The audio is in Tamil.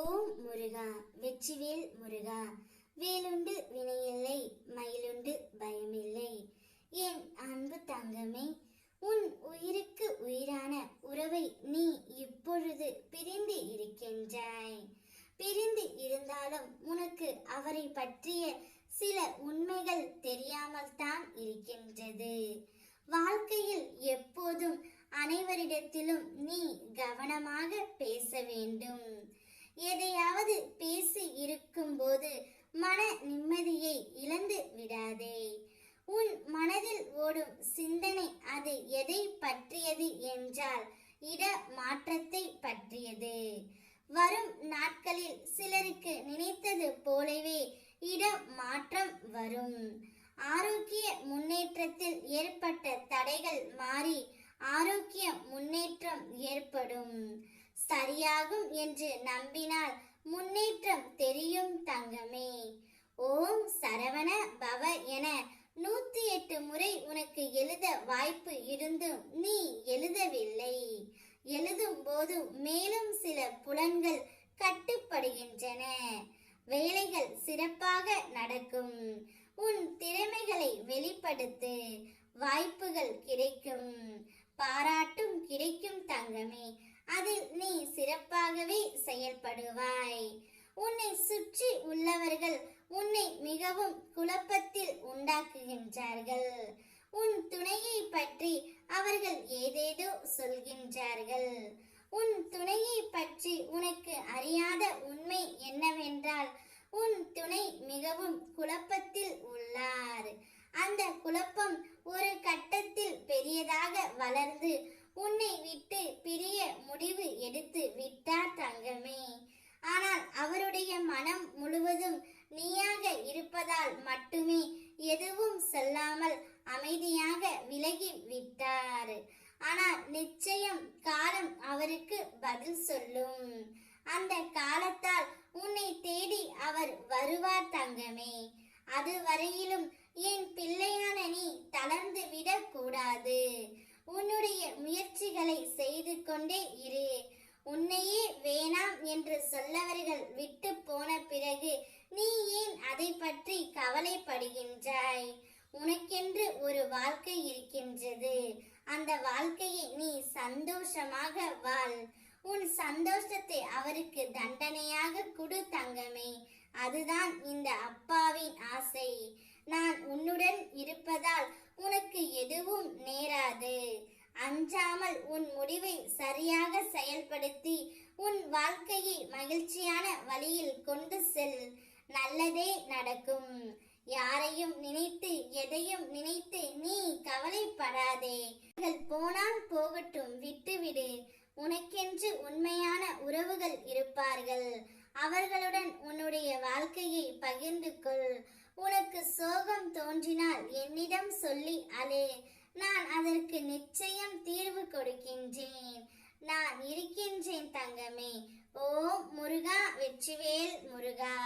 ஓம் முருகா வெற்றிவேல் முருகா. வேலுண்டு வினையில்லை மயிலுண்டு பயமில்லை. என் அன்பு தங்கமே உன் உயிருக்கு உயிரான உறவை நீ இப்பொழுது பிரிந்து இருக்கின்றாய். பிரிந்து இருந்தாலும் உனக்கு அவரை பற்றிய சில உண்மைகள் தெரியாமல் தான் இருக்கின்றது. வாழ்க்கையில் எப்போதும் அனைவரிடத்திலும் நீ கவனமாக பேச வேண்டும். எதையாவது பேசி இருக்கும்போது மன நிம்மதியை இழந்து விடாதே. உன் மனதில் ஓடும் சிந்தனை அது எதை பற்றியது என்றால் இட மாற்றத்தை பற்றியது. வரும் நாட்களில் சிலருக்கு நினைத்தது போலவே இட மாற்றம் வரும். ஆரோக்கிய முன்னேற்றத்தில் ஏற்பட்ட தடைகள் மாறி ஆரோக்கிய முன்னேற்றம் ஏற்படும். சரியாகும் என்று நம்பினால் முன்னேற்றம் தெரியும் தங்கமே. ஓம் சரவண பவ என நூத்தி எட்டு முறை உனக்கு எழுத வாய்ப்பு இருந்தும் நீ எழுதவில்லை. எழுதும் போது மேலும் சில புலன்கள் கட்டுப்படுகின்றன. வேலைகள் சிறப்பாக நடக்கும். உன் திறமைகளை வெளிப்படுத்து. வாய்ப்புகள் கிடைக்கும். பாராட்டும் கிடைக்கும் தங்கமே. அதில் நீ சிறப்பாகவே செயல்படுவாய். உன்னை சுற்றி உள்ளவர்கள் உன்னை மிகவும் குழப்பத்தில் உண்டாக்குகின்றார்கள். உன் துணையை பற்றி அவர்கள் ஏதேதோ சொல்கின்றார்கள். உன் துணையை பற்றி உனக்கு அறியாத உண்மை என்னவென்றால் உன் துணை மிகவும் குழப்பத்தில் உள்ளார். அந்த குழப்பம் ஒரு கட்டத்தில் பெரியதாக வளர்ந்து உன்னை விட்டு பிரிய முடிவு எடுத்து விட்டார் தங்கமே. ஆனால் அவருடைய மனம் முழுவதும் நீயாக இருப்பதால் மட்டுமே எதுவும் சொல்லாமல் அமைதியாக விலகி விட்டார். ஆனால் நிச்சயம் காலம் அவருக்கு பதில் சொல்லும். அந்த காலத்தால் உன்னை தேடி அவர் வருவார் தங்கமே. அது வரையிலும் என் பிள்ளையான நீ தளர்ந்து விடக்கூடாது. உன்னுடைய முயற்சிகளை செய்து கொண்டே இரு. உன்னையே வேணாம் என்று சொல்லவர்கள் விட்டு போன பிறகு நீ ஏன் அதை பற்றி கவலைப்படுகின்றாய்? உனக்கென்று ஒரு வாழ்க்கை இருக்கின்றது. அந்த வாழ்க்கையை நீ சந்தோஷமாக வாழ். உன் சந்தோஷத்தை அவருக்கு தண்டனையாக கொடு தங்கமே. அதுதான் இந்த அப்பாவின் ஆசை. நான் உன்னுடன் இருப்பதால் உனக்கு எதுவும் அஞ்சாமல் உன் முடிவை சரியாக செயல்படுத்தி உன் வாழ்க்கையை மகிழ்ச்சியான வழியில் கொண்டு செல். நல்லதே நடக்கும். யாரையும் நினைத்து எதையும் நினைத்து நீ கவலைப்படாதே. போனால் போகட்டும் விட்டுவிடு. உனக்கென்று உண்மையான உறவுகள் இருப்பார்கள். அவர்களுடன் உன்னுடைய வாழ்க்கையை பகிர்ந்து கொள். உனக்கு சோகம் தோன்றினால் என்னிடம் சொல்லி அலே. நான் அதற்கு நிச்சயம் தீர்வு கொடுக்கின்றேன். நான் இருக்கின்றேன் தங்கமே. ஓ முருகா வெற்றிவேல் முருகா.